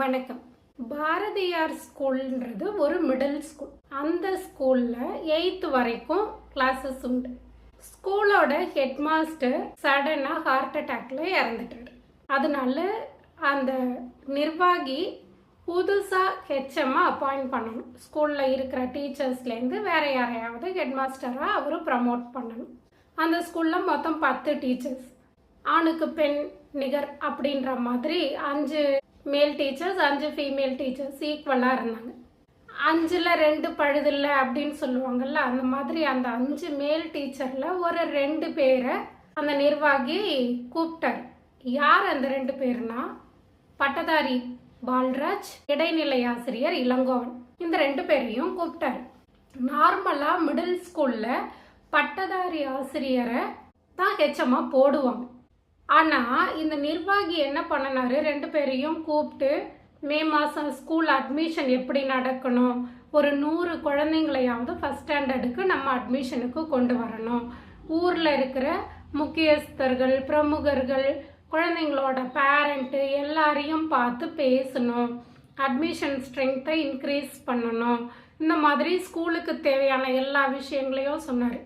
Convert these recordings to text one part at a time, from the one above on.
வணக்கம். பாரதியார் ஸ்கூல்ன்றது ஒரு middle school அந்த ஸ்கூலில் எயித்து வரைக்கும் கிளாஸஸ் உண்டு. ஸ்கூலோட ஹெட் மாஸ்டர் சடனாக ஹார்ட் அட்டாக்ல இறந்துட்டார். அதனால அந்த நிர்வாகி புதுசாக ஹெச்எம்மாக அப்பாயிண்ட் பண்ணணும். ஸ்கூலில் இருக்கிற டீச்சர்ஸ்லேருந்து வேற யாரையாவது ஹெட் மாஸ்டராக அவர் ப்ரமோட் பண்ணணும். அந்த ஸ்கூலில் மொத்தம் பத்து டீச்சர்ஸ் ஆணுக்கு பெண் நிகர் அப்படின்ற மாதிரி அஞ்சு மேல் டீச்சர்ஸ் அஞ்சு ஃபீமேல் டீச்சர்ஸ் ஈக்குவலாக இருந்தாங்க. அஞ்சில் ரெண்டு பழுதில்ல அப்படின்னு சொல்லுவாங்கல்ல அந்த மாதிரி அந்த அஞ்சு மேல் டீச்சரில் ஒரு ரெண்டு பேரை அந்த நிர்வாகி கூப்பிட்டார். யார் அந்த ரெண்டு பேர்னா பட்டதாரி பால்ராஜ் இடைநிலை ஆசிரியர் இளங்கோவன். இந்த ரெண்டு பேரையும் கூப்பிட்டார். நார்மலாக மிடில் ஸ்கூலில் பட்டதாரி ஆசிரியரை தான் ஹெச்எம்மா போடுவாங்க. ஆனால் இந்த நிர்வாகி என்ன பண்ணினாரு? ரெண்டு பேரையும் கூப்பிட்டு மே மாதம் ஸ்கூல் அட்மிஷன் எப்படி நடக்கணும்? ஒரு நூறு குழந்தைங்களையாவது ஃபஸ்ட் ஸ்டாண்டர்டுக்கு நம்ம அட்மிஷனுக்கு கொண்டு வரணும். ஊரில் இருக்கிற முக்கியஸ்தர்கள் பிரமுகர்கள் குழந்தைங்களோட பேரண்ட்டு எல்லாரையும் பார்த்து பேசணும். அட்மிஷன் ஸ்ட்ரென்த்தை இன்க்ரீஸ் பண்ணணும். இந்த மாதிரி ஸ்கூலுக்கு தேவையான எல்லா விஷயங்களையும் சொன்னார்.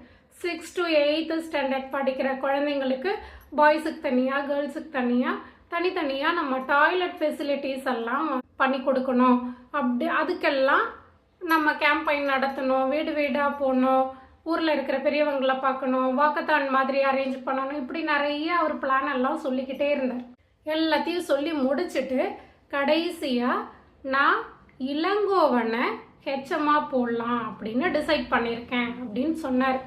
சிக்ஸ் டு எயித்து ஸ்டாண்டர்ட் படிக்கிற குழந்தைங்களுக்கு பாய்ஸுக்கு தனியாக கேர்ள்ஸுக்கு தனியாக தனித்தனியாக நம்ம டாய்லெட் ஃபெசிலிட்டிஸ் எல்லாம் பண்ணி கொடுக்கணும். அப்படி அதுக்கெல்லாம் நம்ம கேம்பெயின் நடத்தணும் வீடு வீடாக போகணும் ஊரில் இருக்கிற பெரியவங்களை பார்க்கணும் வாக்கத்தான் மாதிரி அரேஞ்ச் பண்ணணும். இப்படி நிறைய அவர் பிளான் எல்லாம் சொல்லிக்கிட்டே இருந்தார். எல்லாத்தையும் சொல்லி முடிச்சுட்டு கடைசியாக நான் இளங்கோவனை ஹெச்எம்மாக போடலாம் அப்படின்னு டிசைட் பண்ணியிருக்கேன் அப்படின்னு சொன்னார்.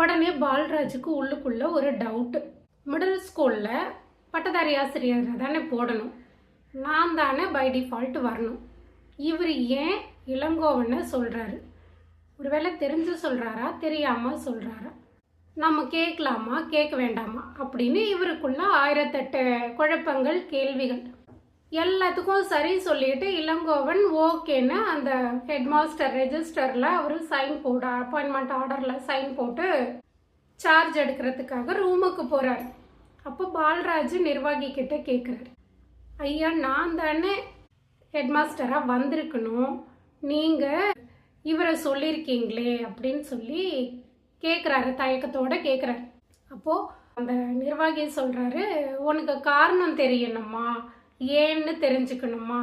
உடனே பால்ராஜுக்கு உள்ளுக்குள்ள ஒரு டவுட்டு மிடில் ஸ்கூலில் பட்டதாரி ஆசிரியரை தானே போடணும். நான் தானே பை டிஃபால்ட் வரணும். இவர் ஏன் இளங்கோவனை சொல்கிறாரு ஒருவேளை தெரிஞ்சு சொல்கிறாரா தெரியாமல் சொல்கிறாரா நம்ம கேட்கலாமா? கேட்க வேண்டாமா? அப்படின்னு இவருக்குள்ள ஆயிரத்தெட்டு குழப்பங்கள் கேள்விகள். எல்லாத்துக்கும் சரி சொல்லிட்டு இளங்கோவன் ஓகேன்னு அந்த ஹெட்மாஸ்டர் ரெஜிஸ்டரில் அவர் சைன் போட அப்பாயின்மெண்ட் ஆர்டரில் சைன் போட்டு சார்ஜ் எடுக்கிறதுக்காக ரூமுக்கு போகிறார் அப்போ பால்ராஜ் நிர்வாகி கிட்ட கேட்குறாரு ஐயா நான் தானே ஹெட்மாஸ்டராக வந்திருக்கணும். நீங்கள் இவரை சொல்லியிருக்கீங்களே அப்படின்னு சொல்லி கேட்குறாரு தயக்கத்தோட கேட்குறாரு அப்போது அந்த நிர்வாகி சொல்கிறாரு உனக்கு காரணம் தெரியணுமா ஏன்னு தெரிஞ்சுக்கணுமா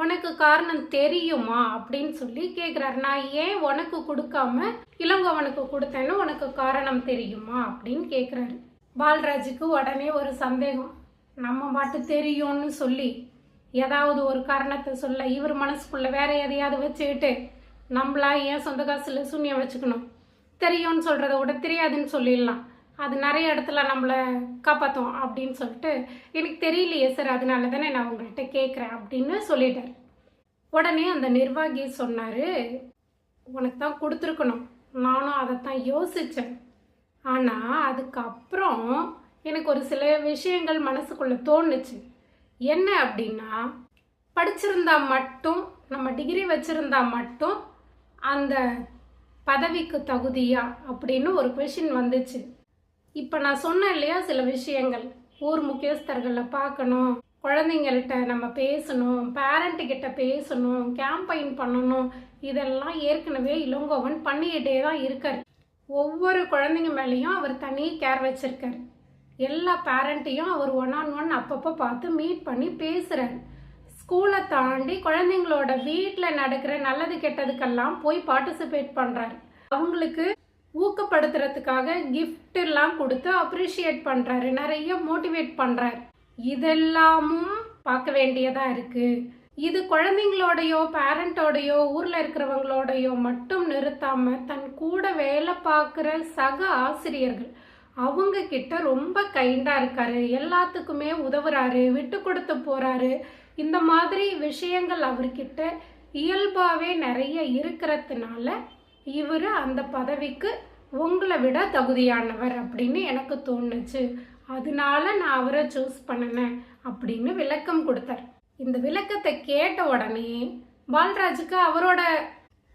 உனக்கு காரணம் தெரியுமா அப்படின்னு சொல்லி கேட்குறாரு நான் ஏன் உனக்கு கொடுக்காம இளங்கோவனுக்கு கொடுத்தேன்னு உனக்கு காரணம் தெரியுமா அப்படின்னு கேட்குறாரு பால்ராஜுக்கு உடனே ஒரு சந்தேகம். நம்ம பாட்டு தெரியும்னு சொல்லி ஏதாவது ஒரு காரணத்தை சொல்ல இவர் மனசுக்குள்ளே வேற எதையாவது வச்சுக்கிட்டு நம்மளா ஏன் சொந்த காசில் சூன்யம் வச்சுக்கணும்? தெரியும்னு சொல்கிறத விட தெரியாதுன்னு சொல்லிடலாம். அது நிறைய இடத்துல நம்மளை காப்பாற்றும் அப்படின்னு சொல்லிட்டு எனக்கு தெரியலையே சார் அதனால தானே நான் உங்கள்கிட்ட கேட்குறேன் அப்படின்னு சொல்லிட்டார். உடனே அந்த நிர்வாகி சொன்னார் உனக்கு தான் கொடுத்துருக்கணும். நானும் அதைத்தான் யோசித்தேன் ஆனால் அதுக்கப்புறம் எனக்கு ஒரு சில விஷயங்கள் மனசுக்குள்ளே தோணுச்சு. என்ன அப்படின்னா படிச்சிருந்தா மட்டும் நம்ம டிகிரி வச்சுருந்தா மட்டும் அந்த பதவிக்கு தகுதியா? அப்படின்னு ஒரு கொஷின் வந்துச்சு. இப்போ நான் சொன்னேன் இல்லையா சில விஷயங்கள். ஊர் முக்கியஸ்தர்களை பார்க்கணும். குழந்தைங்கள்ட்ட நம்ம பேசணும். பேரண்ட்டுக்கிட்ட பேசணும். கேம்பெயின் பண்ணணும். இதெல்லாம் ஏற்கனவே இளங்கோவன் பண்ணிக்கிட்டே தான் இருக்கார். ஒவ்வொரு குழந்தைங்க மேலேயும் அவர் தனி கேர் வச்சுருக்கார். எல்லா பேரண்ட்டையும் அவர் ஒன் ஆன் ஒன் அப்பப்போ பார்த்து மீட் பண்ணி பேசுகிறாரு ஸ்கூலை தாண்டி குழந்தைங்களோட வீட்டில் நடக்கிற நல்லது கெட்டதுக்கெல்லாம் போய் பார்ட்டிசிபேட் பண்ணுறாரு அவங்களுக்கு ஊக்கப்படுத்துறதுக்காக கிஃப்ட் எல்லாம் கொடுத்து அப்ரிஷியேட் பண்ணுறாரு நிறைய மோட்டிவேட் பண்ணுறாரு இதெல்லாமும் பார்க்க வேண்டியதா இருக்கு. இது குழந்தைங்களோடையோ பேரண்டோடையோ ஊர்ல இருக்கிறவங்களோடையோ மட்டும் நிறுத்தாம தன் கூட வேலை பார்க்குற சக ஆசிரியர்கள் அவங்க கிட்ட ரொம்ப கைண்டா இருக்காரு. எல்லாத்துக்குமே உதவுறாரு விட்டு கொடுத்து போறாரு. இந்த மாதிரி விஷயங்கள் அவர்கிட்ட இயல்பாவே நிறைய இருக்கிறதுனால இவர் அந்த பதவிக்கு உங்களை விட தகுதியானவர் அப்படின்னு எனக்கு தோணுச்சு. அதனால நான் அவரை சூஸ் பண்ணினேன் அப்படின்னு விளக்கம் கொடுத்தார். இந்த விளக்கத்தை கேட்ட உடனே பால்ராஜுக்கு அவரோட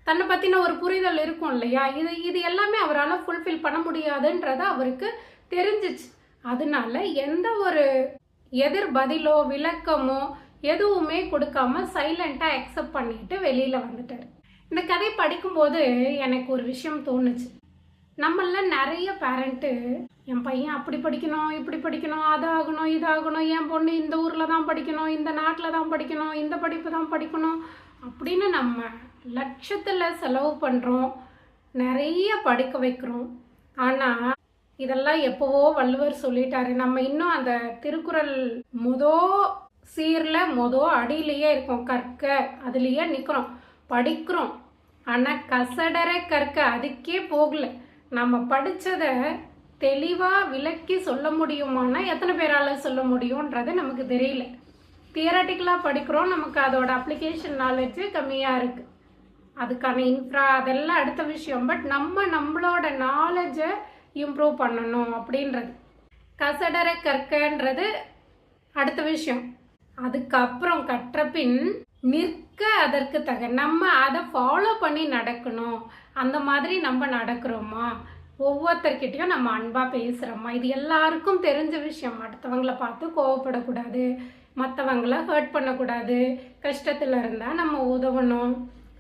தன்னை பற்றின ஒரு புரிதல் இருக்கும் இல்லையா? இது இது எல்லாமே அவரால் ஃபுல்ஃபில் பண்ண முடியாதுன்றத அவருக்கு தெரிஞ்சிச்சு. அதனால எந்த ஒரு எதிர் பதிலோ விளக்கமோ எதுவுமே கொடுக்காம சைலண்ட்டாக அக்செப்ட் பண்ணிட்டு வெளியில் வந்துட்டார். இந்த கதை படிக்கும்போது எனக்கு ஒரு விஷயம் தோணுச்சு. நம்மள நிறைய பேரண்ட்டு என் பையன் அப்படி படிக்கணும் இப்படி படிக்கணும் அதாகணும் இதாகணும் என் பொண்ணு இந்த ஊரில் தான் படிக்கணும் இந்த நாட்டில் தான் படிக்கணும் இந்த படிப்பு தான் படிக்கணும் அப்படின்னு நம்ம லட்சத்தில் செலவு பண்ணுறோம் நிறைய படிக்க வைக்கிறோம். ஆனால் இதெல்லாம் எப்போவோ வள்ளுவர் சொல்லிட்டாரு நம்ம இன்னும் அந்த திருக்குறள் மொதோ சீரில் மொதோ அடியிலேயே இருக்கோம் கற்க அதுலேயே நிற்கிறோம் படிக்கிறோம். ஆனால் கசடர கற்க அதுக்கே போகல. நம்ம படித்ததை தெளிவாக விளக்கி சொல்ல முடியுமானா எத்தனை பேரால் சொல்ல முடியுன்றது நமக்கு தெரியல. தியரட்டிக்கலாக படிக்கிறோம். நமக்கு அதோட அப்ளிகேஷன் நாலேஜ் கம்மியாக இருக்குது அதுக்கான இன்ஃப்ரா அதெல்லாம் அடுத்த விஷயம். பட் நம்ம நம்மளோட நாலேஜை இம்ப்ரூவ் பண்ணணும் அப்படின்றது. கசடர கற்கன்றது அடுத்த விஷயம். அதுக்கப்புறம் கற்ற பின் நிற்க அதற்கு தக நம்ம அதை ஃபாலோ பண்ணி நடக்கணும். அந்த மாதிரி நம்ம நடக்கிறோமா? ஒவ்வொருத்தர்கிட்டையும் நம்ம அன்பாக பேசுகிறோமா இது எல்லாருக்கும் தெரிஞ்ச விஷயம். அடுத்தவங்கள பார்த்து கோவப்படக்கூடாது. மற்றவங்கள ஹர்ட் பண்ணக்கூடாது. கஷ்டத்தில் இருந்தால் நம்ம உதவணும்.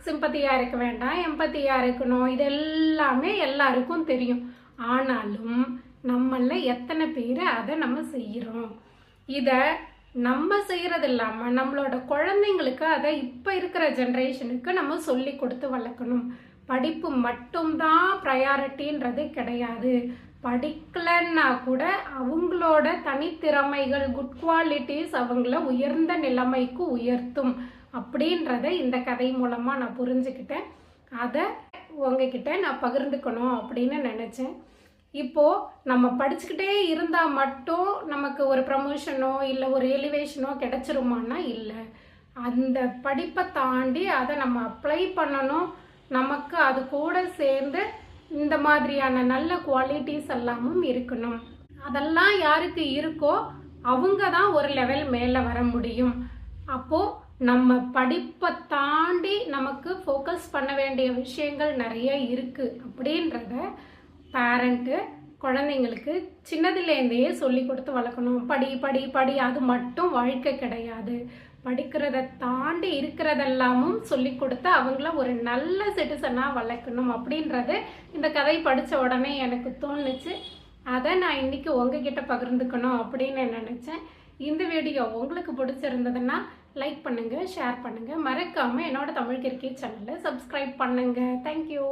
சிம்பத்தியாக இருக்க வேண்டாம். எம்பத்தியாக இருக்கணும். இது எல்லாமே எல்லாருக்கும் தெரியும். ஆனாலும் நம்மள எத்தனை பேர் அதை நம்ம செய்கிறோம் இதை நம்ம செய்கிறது இல்லாமல் நம்மளோட குழந்தைங்களுக்கு அதை இப்போ இருக்கிற ஜென்ரேஷனுக்கு நம்ம சொல்லி கொடுத்து வளர்க்கணும். படிப்பு மட்டும்தான் ப்ரையாரிட்டின்றது கிடையாது. படிக்கலைன்னா கூட அவங்களோட தனித்திறமைகள் குட் குவாலிட்டிஸ் அவங்கள உயர்ந்த நிலைமைக்கு உயர்த்தும். அப்படின்றத இந்த கதை மூலமாக நான் புரிஞ்சுக்கிட்டேன். அதை உங்ககிட்ட நான் பகிர்ந்துக்கணும் அப்படின்னு நினச்சேன். இப்போது நம்ம படிச்சுக்கிட்டே இருந்தால் மட்டும் நமக்கு ஒரு ப்ரமோஷனோ இல்லை ஒரு எலிவேஷனோ கிடைச்சிருமான்னா இல்லை. அந்த படிப்பை தாண்டி அதை நம்ம அப்ளை பண்ணணும். நமக்கு அது கூட சேர்ந்து இந்த மாதிரியான நல்ல குவாலிட்டிஸ் எல்லாமும் இருக்கணும். அதெல்லாம் யாருக்கு இருக்கோ அவங்க தான் ஒரு லெவல் மேலே வர முடியும். அப்போது நம்ம படிப்பை தாண்டி நமக்கு ஃபோக்கஸ் பண்ண வேண்டிய விஷயங்கள் நிறைய இருக்குது அப்படின்றத பேரண்ட்டு குழந்தைங்களுக்கு சின்னதுலேருந்தே சொல்லி கொடுத்து வளர்க்கணும். படி படி படி அது மட்டும் வாழ்க்கை கிடையாது. படிக்கிறத தாண்டி இருக்கிறதெல்லாமும் சொல்லி கொடுத்து அவங்கள ஒரு நல்ல சிட்டிசனாக வளர்க்கணும் அப்படின்றது இந்த கதை படித்த உடனே எனக்கு தோணுச்சு. அதை நான் இன்னைக்கு உங்ககிட்ட பகிர்ந்துக்கணும் அப்படின்னு நினச்சேன். இந்த வீடியோ உங்களுக்கு பிடிச்சிருந்ததுன்னா லைக் பண்ணுங்கள் ஷேர் பண்ணுங்கள் மறக்காமல் என்னோட தமிழ் கிரிக்கெட் சேனலை சப்ஸ்கிரைப் பண்ணுங்கள் தேங்க்யூ